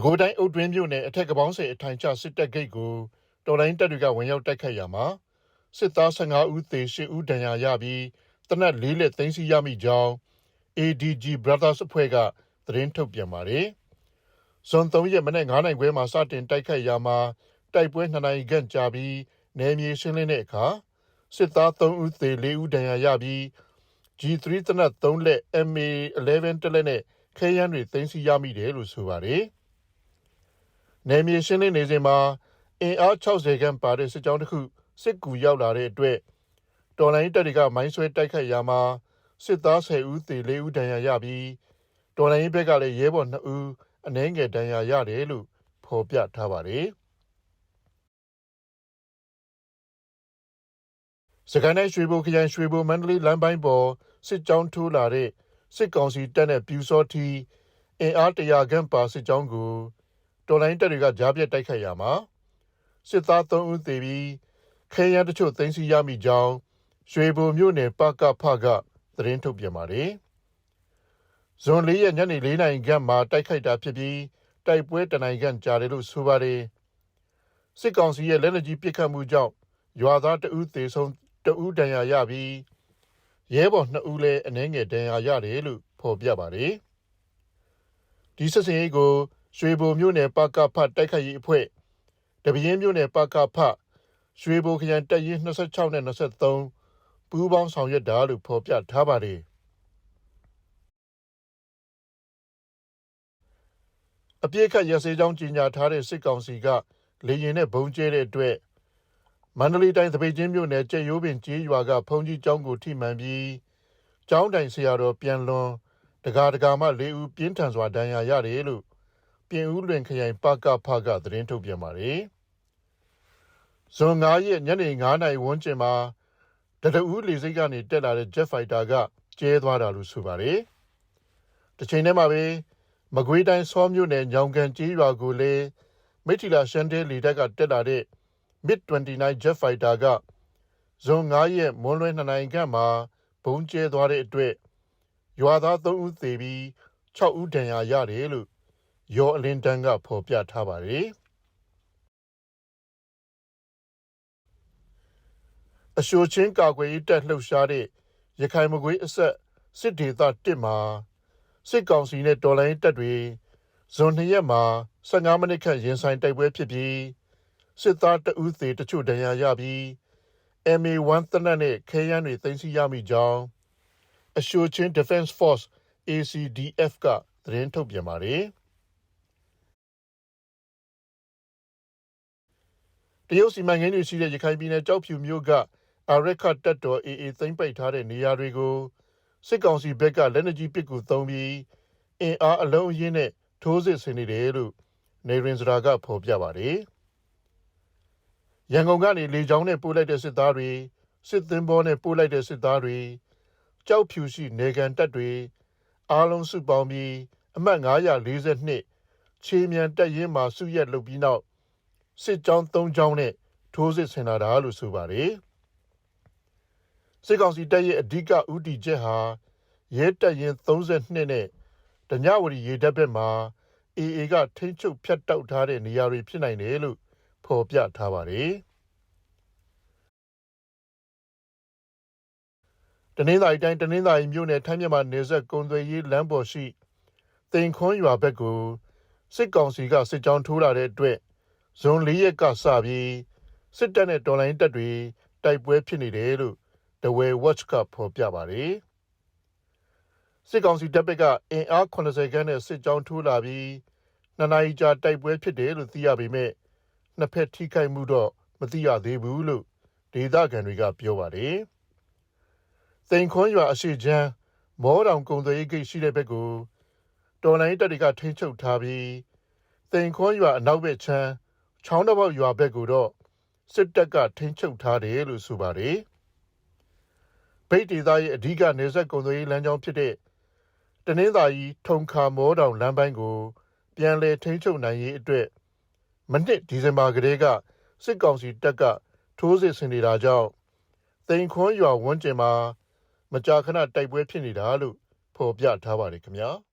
ပဲခူးတိုင်းအုတ်တွင်းမြို့နယ်အထက်ကပောင်းစေအထိုင်ချစစ်တပ်ဂိတ်ကိုတော်လိုင်းတပ်တွေကဝင်ရောက်တိုက်ခတ်ရမှာစစ်သား15ဦးသေ10ဦးဒဏ်ရာရပြီးတနက်လေးလက်သိမ်းဆီးရမိကြောင်း ADG Brothers အဖွဲ့ကသတင်းထုတ်ပြန်ပါတယ်။ဇွန်3ရက်မနေ့9နိုင်ခွဲမှာစတင်တိုက်ခတ်ရမှာတိုက်ပွဲ2နိုင်ခန့်ကြာပြီးနယ်မြေရှင်းလင်းတဲ့အခါစစ်သား3ဦးသေ4ဦးဒဏ်ရာရပြီး G3 တနက်3လက် MA11 တလက်နဲ့ခဲယမ်းတွေသိမ်းဆီးရမိတယ်လို့ဆိုပါတယ်။ နယ်မြေရှင်းလင်းနေစဉ်မှာအင်အား60ခန့်ပါတဲ့စစ်ကြောင်းတစ်ခုစစ်ကူရောက်လာတဲ့အတွက်တော်လိုင်းတပ်တွေကမိုင်းဆွဲတိုက်ခတ်ရာမှာစစ်သား10ဦးသေ4ဦးဒဏ်ရာရပြီးတော်လိုင်းဘက်ကလည်းရဲဘော်2ဦးအနှဲငယ်ဒဏ်ရာရတယ်လို့ဖော်ပြထားပါတယ်။စကိုင်းတိုင်းရွှေဘိုခရိုင်ရွှေဘိုမန္တလေးလမ်းပိုင်းပေါ်စစ်ကြောင်းထိုးလာတဲ့စစ်ကောင်စီတပ်နဲ့ပြူစောထီအင်အားတရာခန့်ပါစစ်ကြောင်းကို တော်လိုင်းတပ်တွေကကြားပြတ်တိုက်ခိုက်ရမှာစစ်သား3ဦးသေပြီးခဲယမ်းတချို့သိမ်းဆီးရမိကြောင်းရွှေဘိုမြို့နယ်ပကဖကသတင်းထုတ်ပြန်ပါတယ်။ဇွန်၄ရက်ညနေ၄နာရီခန့်မှာတိုက်ခိုက်တာဖြစ်ပြီးတိုက်ပွဲတနိုင်ခန့်ကြာတယ်လို့ဆိုပါတယ်။စစ်ကောင်စီရဲ့လက်နက်ကြီးပစ်ခတ်မှုကြောင့်ရွာသားတအူးသေဆုံးတအူးဒဏ်ရာရပြီးရဲဘော်2ဦးလည်းအနှဲငယ်ဒဏ်ရာရတယ်လို့ဖော်ပြပါတယ်။ဒီစစ်စင်ရေးကို ရွှေဘိုမြို့နယ်ပကဖတိုက်ခိုက်ရေးအဖွဲ့တပင်းမြို့နယ်ပကဖရွှေဘိုခရိုင်တပ်ရင်း26နဲ့23ပူးပေါင်းဆောင်ရွက်တာလို့ဖော်ပြထားပါတယ်။အပြစ်ခတ်ရစေကြောင်းကြီးညာထားတဲ့စစ်ကောင်စီကလေရင်နဲ့ဘုံကျဲတဲ့အတွက်မန္တလေးတိုင်းသပိတ်ချင်းမြို့နယ်ကျက်ရိုးပင်ကျေးရွာကဖုန်ကြီးကျောင်းကိုထိမှန်ပြီးကျောင်းတိုင်ဆရာတော်ပြန်လွန်တကာတကာမှ၄ဦးပြင်းထန်စွာဒဏ်ရာရတယ်လို့ ပြင်ဦးလွင်ခရိုင်ပကဖကသတင်းထုတ်ပြန်ပါတယ်။ဇွန်9ရက်ညနေ9နာရီဝန်းကျင်မှာတတဦးလေစိတ်ကနေတက်လာတဲ့ Jet Fighter ကကျဲသွားတာလို့ဆိုပါတယ်။တစ်ချိန်တည်းမှာပဲမကွေးတိုင်းစောမြို့နယ်ညောင်ကန်ကျေးရွာကိုလည်းမိထီလာရှန်တဲလီတက်ကတက်လာတဲ့ MiG-29 Jet Fighter ကဇွန်9ရက်မွန်းလွဲ2နိုင်ခန့်မှာဘုံကျဲသွားတဲ့အတွက်ရွာသား3ဦးသေပြီး6ဦးဒဏ်ရာရတယ်လို့ ရောအလင်းတန်းကဖော်ပြထားပါတယ်အရှိုချင်းကာကွယ်ရေးတပ်လှုပ်ရှားတဲ့ရခိုင်မကွေးအဆက်စစ်ဒေသ1မှာစစ်ကောင်စီနဲ့တော်လိုင်းတပ်တွေဇွန်2ရက်မှာ15မိနစ်ခန့်ရင်ဆိုင်တိုက်ပွဲဖြစ်ပြီးစစ်သားတဦးသေတချို့ဒဏ်ရာရပြီး MA1 တနက်နဲ့ခဲယမ်းတွေသိမ်းဆည်းရမိကြောင်းအရှိုချင်း Defense Force ACDF ကသတင်းထုတ်ပြန်ပါတယ် တရုတ်စီမံကိန်းတွေရှိတဲ့ရခိုင်ပြည်နယ်ကြောက်ဖြူမြို့ကအရက်ခတ်တပ်တော် AA သိမ်းပိုက်ထားတဲ့နေရာတွေကိုစစ်ကောင်စီဘက်ကလက်နက်ကြီးပစ်ကူသုံးပြီးအင်အားအလုံးအင်းနဲ့ထိုးစစ်ဆင်နေတယ်လို့နေရင်စရာကဖော်ပြပါတယ်။ရန်ကုန်ကနေလေကြောင်းနဲ့ပို့လိုက်တဲ့စစ်သားတွေစစ်သင်္ဘောနဲ့ပို့လိုက်တဲ့စစ်သားတွေကြောက်ဖြူရှိနေကန်တပ်တွေအားလုံးစုပေါင်းပြီးအမှတ်942ခြေမြန်တက်ရင်မှာစုရက်လုပ်ပြီးနောက် စစ်ကြောင်း၃ကြောင်းနဲ့ထိုးစစ်ဆင်လာတာလို့ဆိုပါတယ်စစ်ကောင်စီတပ်ရဲ့အဓိကဥတီချက်ဟာရဲတပ်ရင်32နဲ့ဓညဝရီရေတပ်ဘက်မှာ AA ကထိန်းချုပ်ဖြတ်တောက်ထားတဲ့နေရာတွေဖြစ်နိုင်တယ်လို့ဖော်ပြထားပါတယ်တနင်္သာရီတိုင်းတနင်္သာရီမြို့နယ်ထိုင်းမြန်မာနယ်စပ်ကုံသွေးရေးလမ်းပေါ်ရှိတင်ခွန်းရွာဘက်ကိုစစ်ကောင်စီကစစ်ကြောင်းထိုးလာတဲ့အတွက် ဇွန်၄ရက်ကစပြီးစစ်တပ်နဲ့တော်လိုင်းတပ်တွေတိုက်ပွဲဖြစ်နေတယ်လို့ The Way Watch ကဖော်ပြပါတယ်စစ်ကောင်စီတပ်ဘက်ကအင်အား80ခန်းနဲ့စစ်ကြောင်းထိုးလာပြီးနှစ်နာရီကြာတိုက်ပွဲဖြစ်တယ်လို့သိရပေမဲ့နှစ်ဖက်ထိခိုက်မှုတော့မသိရသေးဘူးလို့ဒေသခံတွေကပြောပါတယ်။တိန်ခွန်းရွာအရှိချမ်းမောတောင်ကုံသွေးဂိတ်ရှိတဲ့ဘက်ကိုတော်လိုင်းတပ်တွေကထိန်းချုပ်ထားပြီးတိန်ခွန်းရွာအနောက်ဘက်ချမ်း ချောင်းတစ်ပေါက်ရွာဘက်ကိုတော့စစ်တပ်ကထိန်းချုပ်ထားတယ်လို့ဆိုပါတယ်။ဗိတ်ဒေသရဲ့အဓိကနေဆက်ကုံသွေးလမ်းကြောင်းဖြစ်တဲ့တနင်္သာရီထုံခါမောတောင်လမ်းပိုင်းကို ပြန်လည်ထိန်းချုပ်နိုင်ရေးအတွက်မနှစ်ဒီဇင်ဘာကလေးကစစ်ကောင်စီတပ်ကထိုးစစ်ဆင်နေတာကြောင့်တိန်ခွန်းရွာဝန်းကျင်မှာ မကြာခဏတိုက်ပွဲဖြစ်နေတာလို့ဖော်ပြထားပါတယ်ခင်ဗျာ။